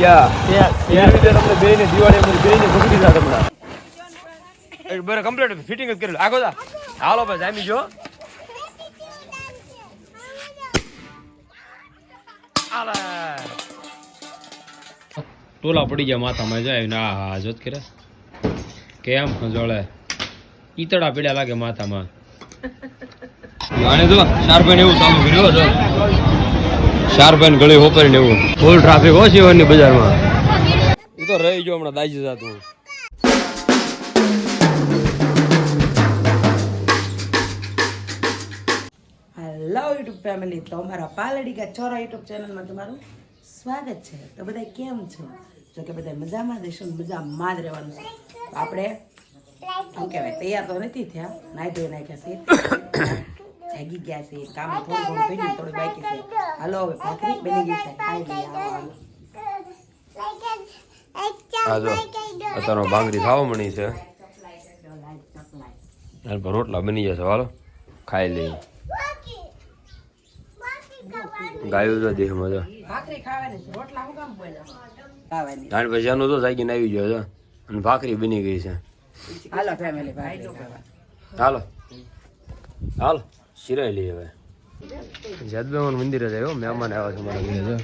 ગયા. એવી રીતે તમને દિવાળી દીધા તમને. બરે કમ્પ્લીટ ફિટિંગ જ કરેલું. આગો જા. હાલો ભાઈ જામી જો આલે ટોલા પડી ગયા માથામાં જાય ના હા જોત કરે. કેમ ખંજોળે? ઈતડા પીડ્યા લાગે માથામાં આને જો શારભાઈ એવું ચાલુ કર્યું જો. શારભાઈ ગળી હોપરીને એવું. ફૂલ ટ્રાફિક હોય ને બજારમાં. એ તો રહી ગયો હમણાં દાજી જતું. હેલો યુટ્યુબ ફેમિલી તો અમારા પાલડી કા ચોરા યુટ્યુબ ચેનલમાં તમારું સ્વાગત છે. તો બધા કેમ છો? જો કે બધા મજામાં દેશો ને મજામાં જ રહેવાનું છે. આપણે શું કહેવાય તૈયાર તો નથી થયા. નાઈ ધોઈ નાખ્યા છે. જાગી ગયા છે. કામ થોડું ઘણું થઈ ગયું થોડું બાકી છે. હાલો હવે ભાખરી બની ગઈ છે અત્યારનો ભાંગરી ખાવા મળી છે. એના પર રોટલા બની જશે હાલો. ખાઈ લઈએ. ગાયું તો દેહમાં જો. ભાખરી ખાવાની છે. રોટલા હું કામ બોલ્યા ખાવાની. ત્રણ પછી એનું તો જાગીને આવી ગયો છે. અને ભાખરી બની ગઈ છે. હાલો ફેમિલી હાલો. હાલો શિરાઈ લઈએ હવે. જદબેમાન મંદિર જાય હો મહેમાન આવ્યા છે મારા ઘરે. જો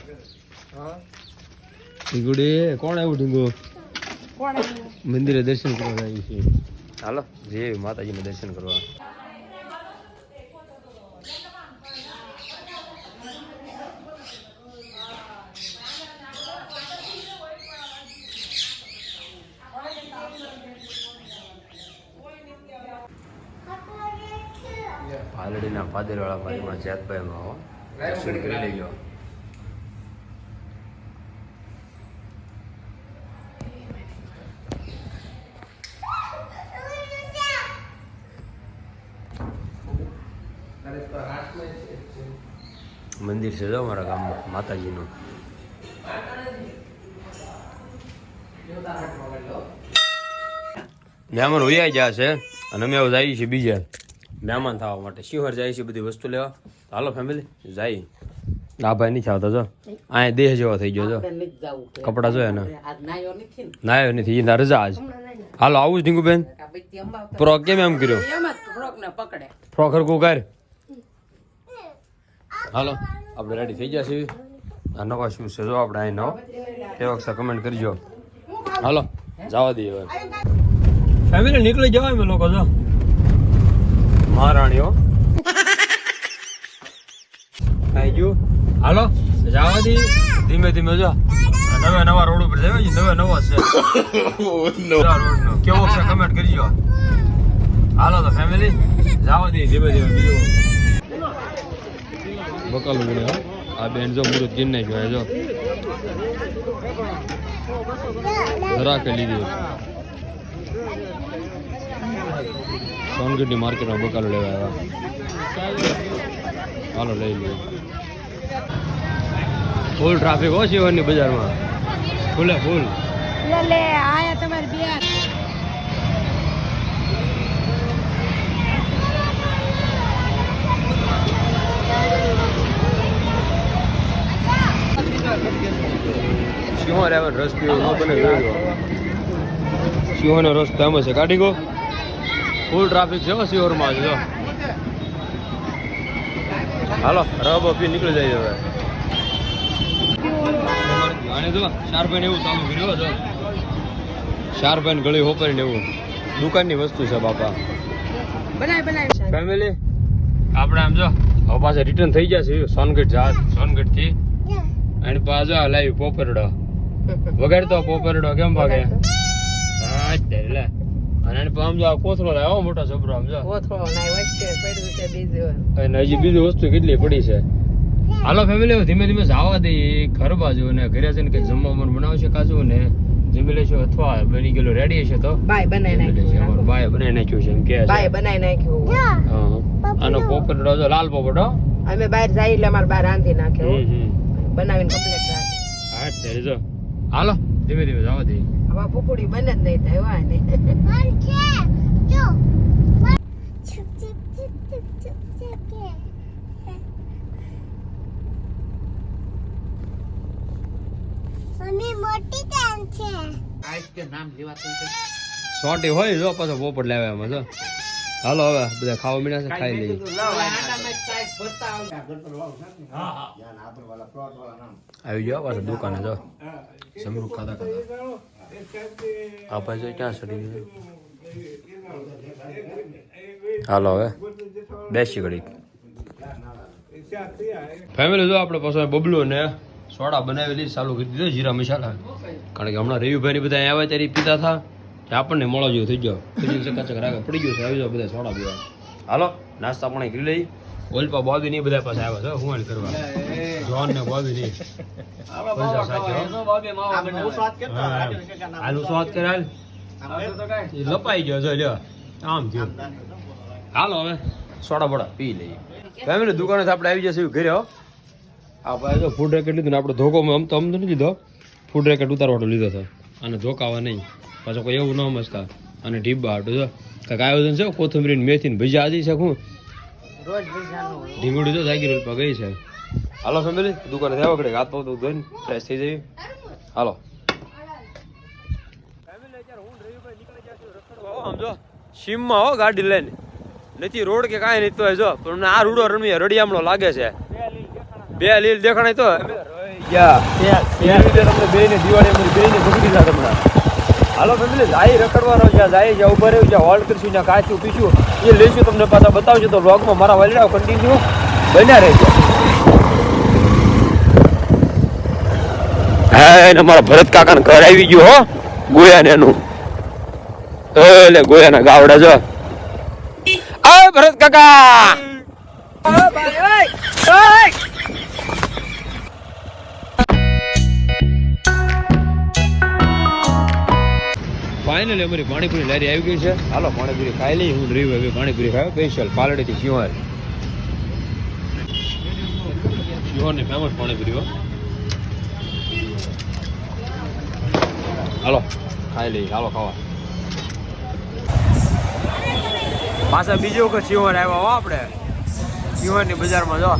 ઢીંગુડી કોણ આવ્યું ઢીંગુ મંદિરે દર્શન કરવા જાય છે. હાલો જે માતાજીને દર્શન કરવા. પાદરવાળા મારીમાં જાતભાઈમાં હો દર્શન કરી લેજો. મંદિર છે જો અમારા ગામમાં માતાજીનું. મહેમાન હોઈ ગયા છે, અને અમે આવું જઈએ છીએ બીજા મહેમાન થવા માટે. શિવહર જાય છે બધી વસ્તુ લેવા. તો હાલો ફેમિલી જાય. આ ભાઈ નથી આવતા જો. આ દેહ જેવો થઈ ગયો જો. આપણે નથી જવું કપડા જો એના. આજ નાયો નથી ને. નાયો નથી એના રજા આજ. હાલો આવું જ ઢીંગુબેન બેન ફ્રોક કેમ એમ કર્યો? ફ્રોક હરકું કર હાલો આપણે રેડી થઈ ગયા છીએ. આ નવા શૂઝ છે જો આપણે અહીં નવો તે વખતે કમેન્ટ કરજો. હાલો જવા દઈએ ફેમિલી નીકળી જવાય મેં લોકો જો. મહારાણીઓ. થઈ ગયું હાલો જવા દી ધીમે ધીમે જો. નવા નવા રોડ ઉપર જાય છે નવા નવા છે. નવા રોડનો. કેવો છે કમેન્ટ કરજો હાલો તો ફેમિલી જવા દી ધીમે ધીમે બીજું. બકાલું બને આ બેન જો મુરત ગીર નાખ્યો જો. ધરાકે લીધી. સોનગઢની માર્કેટમાં બકાલો લેવા આવ્યા. હાલો લઈ લઈએ. ફૂલ ટ્રાફિક હો શિવરની બજારમાં. ફૂલે ફૂલ લે આયા તમારે બિયાર આવે રસ પીવો ન બને સિંહોનો રસ ફેમસ છે. કાઢી ગો ફૂલ ટ્રાફિક છે સિંહોરમાં જો હાલો રબ પી નીકળી જાય હવે. આને જો ચાર એવું ચાલુ કર્યું જો. ચાર ભાઈ ગળી હોપરીને એવું. દુકાનની વસ્તુ છે બાપા. બનાય બનાય ફેમિલી આપણે આમ જો હવે પાછા રિટર્ન થઈ ગયા છે સોનગઢ જા સોનગઢથી અને પાછો લાવી પોપરડો. વગાડતો પોપરડો કેમ ભાગે? અને આમ જો કોથળો લાવ્યો મોટો જબરો આમ જો. કોથળો નાય વચ્ચે પડ્યું છે બીજું અને હજી બીજી વસ્તુ કેટલી પડી છે? હાલો ફેમિલી ધીમે ધીમે જવા દઈએ ઘર બાજુ ને ઘરે જઈને જમવા બમવાનું બનાવશે કાજુ ને જમી લેશું અથવા બની ગયેલું રેડી હશે તો? બાય બનાવી. નાખ્યું અમારો બનાવી નાખ્યું છે એમ કે બાય બનાય નાખ્યું. આનો જો લાલ પોપડો અમે બહાર જાય એટલે અમારે બહાર રાંધી નાખ્યો બનાવીને કમ્પ્લીટ રાખી હા ત્યારે જો. હાલો ધીમે ધીમે જવા દઈએ હવે પુકડી બને જ નહીં થાય હોય ને સોટી હોય જો પાછો પોપટ લાવ્યા એમાં જો. હાલો હવે બધા ખાવા મીડા છે ખાઈ લઈએ. આવી જાઓ પાછા દુકાને જો સમરૂપ ખાતા ખાતા આ ભાઈ જો ક્યાં સડી હાલો હવે બેસી ઘડી ફેમિલી જો આપણે પાછો બબલો ને સોડા બનાવેલી ચાલુ કરી દીધો જીરા મસાલા. કારણ કે હમણાં રવિભાઈ બધા અહીંયા આવ્યા ત્યારે પીતા થા કે આપણને મળો જેવું થઈ ગયો. પછી ચકાચક રાગે પડી ગયો છે આવી જાવ બધા સોડા પીવા. હાલો નાસ્તા પણ કરી લઈ ઓલપા બોબી નહીં બધા પાસે આવ્યા છે હું. હાલ કરવા જોન ને બોબી નહીં આલુ સ્વાદ કરે હાલ લપાઈ ગયો જો લ્યો. આમ થયું. હાલો હવે સોડા બોડા પી લઈએ. ફેમિલી દુકાને આપણે આવી જશે ઘરે હો. આ ભાઈ જો ફૂડ રેકેટ લીધું ને આપણે ધોકો આમ તો આમ તો નથી લીધો. ફૂડ રેકેટ ઉતારવાનો લીધો છે અને ધોકાવા નહીં. પાછો કોઈ એવું ન મસ્તા અને ઢીબા હાટું જો કાંઈક આયોજન છે કોથમરી ને મેથી ને ભજીયા આજી છે હું ઢીંગુડી તો જાગી રોલ ગઈ છે હાલો ફેમિલી દુકાને થયા વખતે હાથ પગ ધોઈને ફ્રેશ થઈ જઈ હાલો સમજો સીમમાં હો ગાડી લઈને નથી રોડ કે કાંઈ નહીં તો જો પણ આ રૂડો રમી રડિયામણો લાગે છે બે લીલ દેખાણાય તો તમને બે ને દિવાળી બે ને ભગડી જાય તમને હાલો ફેમિલી જાય રખડવાનો છે જાય જ્યાં ઊભા રહ્યું જ્યાં હોલ્ડ કરીશું જ્યાં કાચું પીશું એ લઈશું તમને પાછા બતાવજો તો વ્લોગમાં મારા વલડાઓ કન્ટિન્યુ બન્યા રહેજો. હા એને મારા ભરત કાકાને ઘર આવી ગયું હો ગોયા ને એનું એટલે ગોયાના ગાવડા જો. આ ભરત કાકા! ફાઇનલી અમારી પાણીપુરી લારી આવી ગઈ છે. હાલો, પાણીપુરી ખાઈ લઈ હું રહ્યું હવે પાણીપુરી ખાયો સ્પેશિયલ પાલડીથી સિંહર. સિંહરની ફેમસ પાણીપુરી હો. હાલો, ખાઈ લઈ હાલો, ખાવા. પાછા બીજો વખત સિંહર આવ્યા હો આપણે. સિંહરની બજારમાં જો.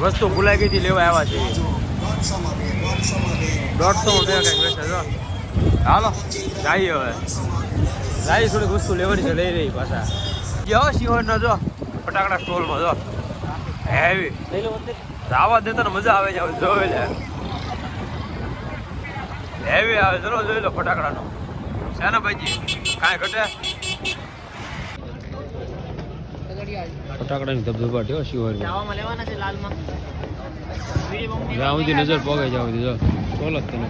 વસ્તુ ભૂલાઈ ગઈ લેવા આવ્યા છે દોઢસો રૂપિયા કંઈક વેચે જો. હાલો જાય હવે. જાય થોડીક વસ્તુ લેવાની છે લઈ રહી પાછા. જો સિંહણ જો ફટાકડા સ્ટોલમાં જો. હેવી આવા દેતા મજા આવે છે જોવે છે. લે હેવી આવે ચલો જોઈ લો ફટાકડાનો. શાના ભાઈજી? કાંઈ ઘટે? ફટાકડાની ધબધબાટી હો શિવર જ્યાં સુધી નજર પોગે જાઉં સુધી જો. ચોલ જ તને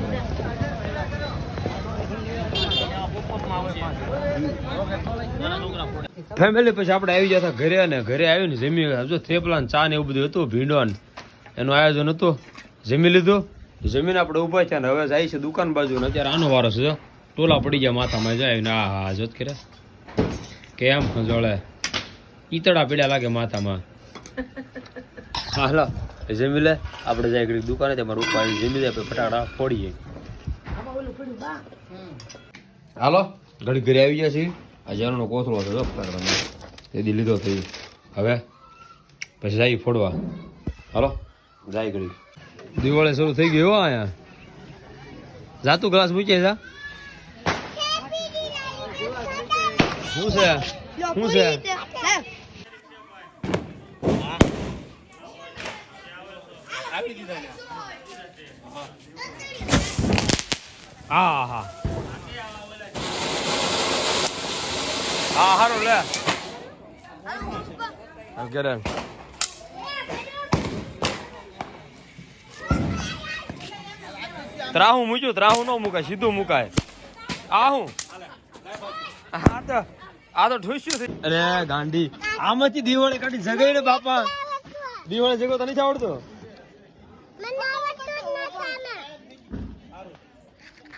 ફેમિલી પછી આપણે આવી જતા ઘરે અને ઘરે આવીને જમી જો થેપલા ચા ને એવું બધું હતું ભીંડવાનું એનું આયોજન હતું. જમી લીધું. જમીન આપણે ઊભા છે ને હવે જાય છે દુકાન બાજુ ને અત્યારે આનો વારો છે ટોલા પડી ગયા માથામાં. જાય ને આ હા જોત કરે કેમ જોડે ઈતડા પીડ્યા લાગે માથામાં. હાલો. જમી લે. આપણે જાય ઘડી દુકાને ત્યાં મારું ઉપર જમી લે આપણે ફટાકડા ફોડીએ. હાલો. ઘડી ઘરે આવી છીએ. આ જારનો કોથળો હતો જો તેથી લીધો થઈ હવે પછી જાય ફોડવા. હાલો, જાય ઘડી દિવાળી શરૂ થઈ ગયો અહીંયા. જાતું ગ્લાસ મૂકી છે શું છે? શું છે? આ હા. હા હારું લે અગિયાર ત્રાહું મૂક્યું ત્રાહું ન મુકાય સીધું મુકાય આ હું આ તો આ તો ઠુસ્યું થઈ અરે ગાંડી. આમાંથી દિવાળી કાઢી જગાઈ ને બાપા. દિવાળી જગો તો નથી આવડતો.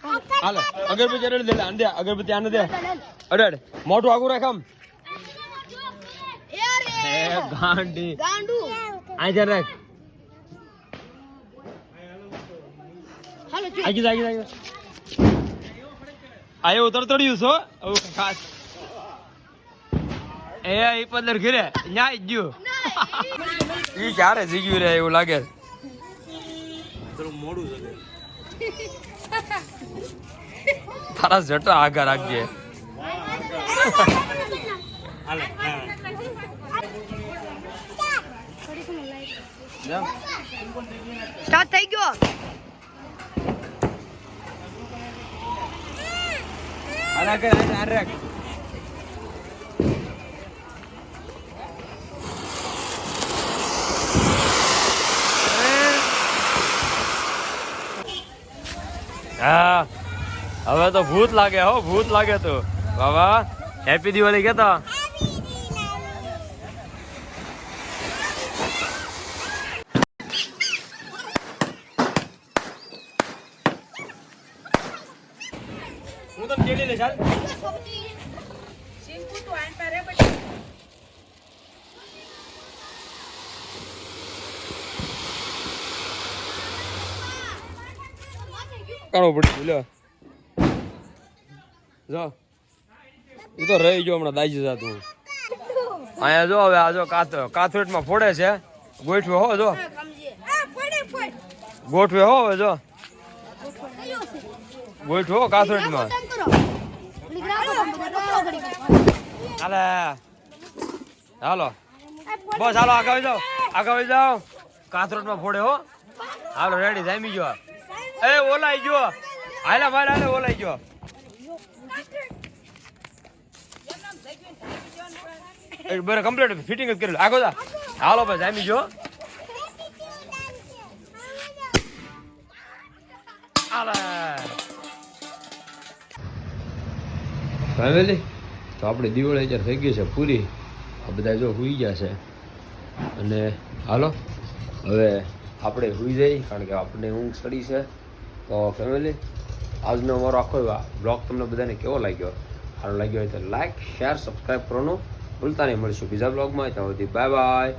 હાલે અગરબત્તી અરે દે આને દે અગરબત્તી આને દે. અરે મોઢું આગું રાખ આમ. હે ગાંડી. આ જા રાખ. આગી જા. આગી જા આયો તરતડ્યું છો હવે ખાસ. એ ઈ પંદર ઘરે. ન્યાય ગયો. ઈ ક્યારે જીગ્યું રે એવું લાગે? થોડું મોડું છે તારા જટા આગળ રાખજે. સ્ટાર્ટ થઈ ગયો. હા. હવે તો ભૂત લાગે હો ભૂત લાગે તો. બાબા હેપી દિવાળી કેતા હું તને કેડી લે ચાલ કાણો પડી લ્યો. જો. એ તો રહી ગયો હમણાં દાજી જાતું અહીંયા જો હવે આ જો કાથ કાથરેટમાં ફોડે છે. ગોઠવે હો, જો. ગોઠવે હો હવે, જો. ગોઠવો હો કાથવેટમાં. હાલે. હાલો. બસ, હાલો આગળ જાઓ. આગળ જાઓ. કાથરોટમાં ફોડે હો. હાલો રેડી જામી ગયો એ, ઓલાઈ ગયો. હાલે ભાઈ હાલે, ઓલાઈ ગયો. બરે કમ્પ્લીટ ફિટિંગ જ કરેલું. આગો હાલો, ભાઈ, જામી ગયો. ફેમિલી તો આપણે દિવાળી અત્યારે થઈ ગઈ છે પૂરી. આ બધા જો હુઈ ગયા છે. અને હાલો, હવે આપણે હુઈ જઈ, કારણ કે આપણે ઊંઘ ચડી છે. તો ફેમિલી આજનો અમારો આખો બ્લોગ તમને બધાને કેવો લાગ્યો? સારો લાગ્યો હોય તો લાઈક શેર સબસ્ક્રાઈબ કરવાનું ભૂલતા નહીં. મળીશું બીજા બ્લોગમાં ત્યાં સુધી બાય બાય